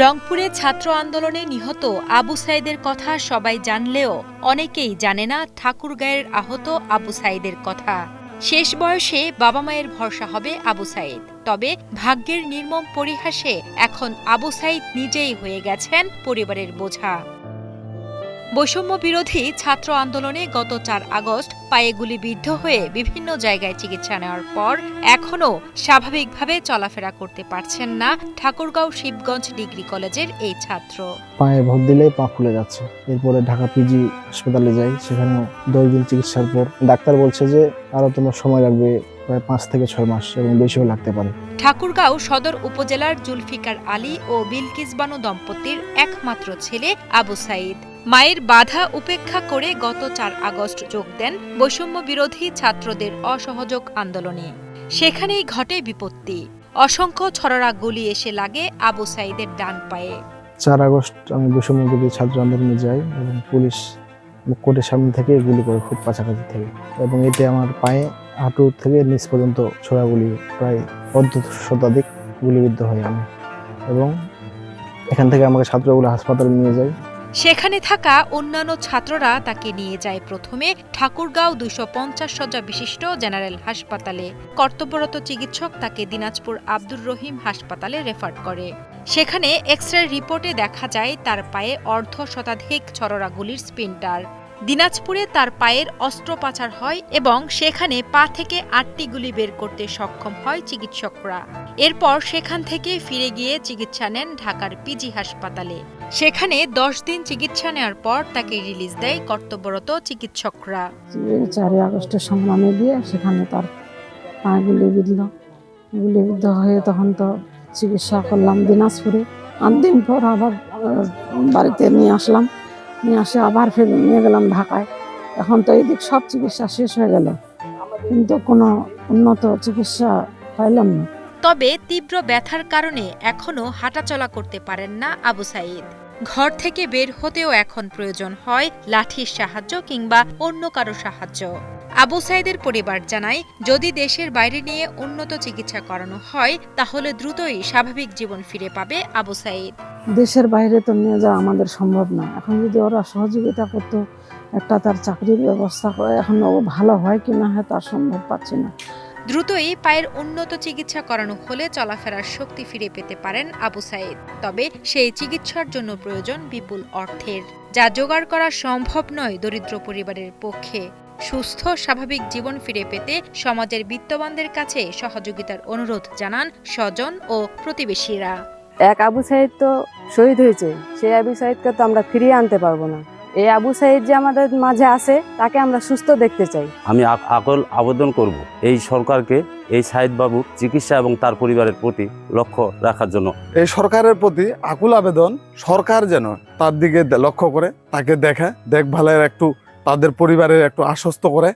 রংপুরে ছাত্র আন্দোলনে নিহত আবু সাইদের কথা সবাই জানলেও অনেকেই জানে না ঠাকুরগাঁয়ের আহত আবু সাইদের কথা। শেষ বয়সে বাবা মায়ের ভরসা হবে আবু সাইদ। তবে ভাগ্যের নির্মম পরিহাসে এখন আবু সাইদ নিজেই হয়ে গেছেন পরিবারের বোঝা। বৈষম্য বিরোধী ছাত্র আন্দোলনে গত চার আগস্ট পায়ে গুলিবিদ্ধ হয়ে বিভিন্ন জায়গায় চিকিৎসা নেওয়ার পর এখনও স্বাভাবিকভাবে চলাফেরা করতে পারছেন না ঠাকুরগাঁও শিবগঞ্জ ডিগ্রি কলেজের এই ছাত্র। পায়ে ভোট দিলেই পা ফুলে যাচ্ছে। এরপরে ঢাকা পিজি হাসপাতালে যাই সেখানে দশ দিন চিকিৎসার পর ডাক্তার বলছে যে আরও তোমার সময় লাগবে প্রায় পাঁচ থেকে ছয় মাস এবং বেশিও লাগতে পারে। ঠাকুরগাঁও সদর উপজেলার জুলফিকার আলী ও বিলকিস বানু দম্পতির একমাত্র ছেলে আবু সাইদ। মায়ের বাধা উপেক্ষা করে গত চার আগস্ট যোগ দেন বৈষম্য বিরোধী ছাত্রদের অসহযোগ আন্দোলনে। সেখানেই ঘটে বিপত্তি। অসংখ্য ছড়রা গুলি এসে লাগে আবু সাইদের ডান পায়ে। চার আগস্ট আমি বৈষম্যবিরোধী ছাত্র আন্দোলনে যাই এবং পুলিশ কোর্টের সামনে থেকে গুলি করে খুব কাছাকাছি থেকে। এবং এতে আমার পায়ে হাঁটু থেকে নিচ পর্যন্ত ছোড়াগুলি প্রায় অর্ধ শতাধিক গুলিবিদ্ধ হই আমি। এবং এখান থেকে আমাকে ছাত্রগুলো হাসপাতালে নিয়ে যায়। সেখানে থাকা অন্যান্য ছাত্ররা তাকে নিয়ে যায় প্রথমে ঠাকুরগাঁও দুইশো পঞ্চাশ সজ্জা বিশিষ্ট জেনারেল হাসপাতালে। কর্তব্যরত চিকিৎসক তাকে দিনাজপুর আব্দুর রহিম হাসপাতালে রেফার করে। সেখানে এক্স রিপোর্টে দেখা যায় তার পায়ে অর্ধ শতাধিক ছররা গুলির স্পিন্টার। দিনাজপুরে তার পায়ের অস্ত্রোপচার হয় এবং সেখানে পা থেকে আটটি গুলি বের করতে সক্ষম হয় চিকিৎসকরা। এরপর সেখান থেকে ফিরে গিয়ে চিকিৎসা নেন ঢাকার পিজি হাসপাতালে। সেখানে দশ দিন চিকিৎসা নেওয়ার পর তাকে রিলিজ দেয় কর্তব্যরত চিকিৎসকরা। চারই আগস্টের সংগ্রামে গিয়ে সেখানে তার পা গুলি বিঁধল। গুলিবিদ্ধ হয়ে তখন তো চিকিৎসা করলাম দিনাজপুরে। আট দিন পর আবার বাড়িতে নিয়ে আসলাম। নিয়ে আসে, আবার ফের নিয়ে গেলাম ঢাকায়। এখন তো এদিক সব চিকিৎসা শেষ হয়ে গেল। কিন্তু কোনো উন্নত চিকিৎসা পাইলাম না। তবে তীব্র ব্যথার কারণে এখনও হাঁটাচলা করতে পারেন না আবু সাইদ। ঘর থেকে বের হতেও এখন প্রয়োজন হয় লাঠির সাহায্য কিংবা অন্য কারও সাহায্য। আবু সাইদের পরিবার জানায়, যদি দেশের বাইরে নিয়ে উন্নত চিকিৎসা করানো হয়, তাহলে দ্রুতই স্বাভাবিক জীবন ফিরে পাবে আবু সাইদ। দেশের বাইরে তো নিয়ে যাওয়া আমাদের সম্ভব না। এখন যদি ওরা সহযোগিতা করতো, একটা তার চাকরির ব্যবস্থা করে, এখন ও ভালো হয় কি না হয় তার সম্ভব পাচ্ছি না। দ্রুতই পায়ের উন্নত চিকিৎসা করানো হলে চলাফেরার শক্তি ফিরে পেতে পারেন আবু সাইদ। তবে সেই চিকিৎসার জন্য প্রয়োজন বিপুল অর্থের, যা জোগাড় করা সম্ভব নয় দরিদ্র পরিবারের পক্ষে। সুস্থ, স্বাভাবিক জীবন ফিরে পেতে সমাজের বিত্তবানদের কাছে সহযোগিতার অনুরোধ জানান স্বজন ও প্রতিবেশীরা। এক আবু সাইদ তো শহীদ হয়েছে সেই আবু সাইদকে তো আমরা ফিরিয়ে আনতে পারব না। এই আবু সাইদ যে আমাদের মাঝে আছে তাকে আমরা সুস্থ দেখতে চাই। আমি আক- আকল আবেদন করব এই সরকারকে এই সাইদ বাবু চিকিৎসা এবং তার পরিবারের প্রতি লক্ষ্য রাখার জন্য। এই সরকারের প্রতি আকুল আবেদন সরকার যেন তার দিকে লক্ষ্য করে তাকে দেখে দেখভালের একটু তাদের পরিবারের একটু আশ্বস্ত করে।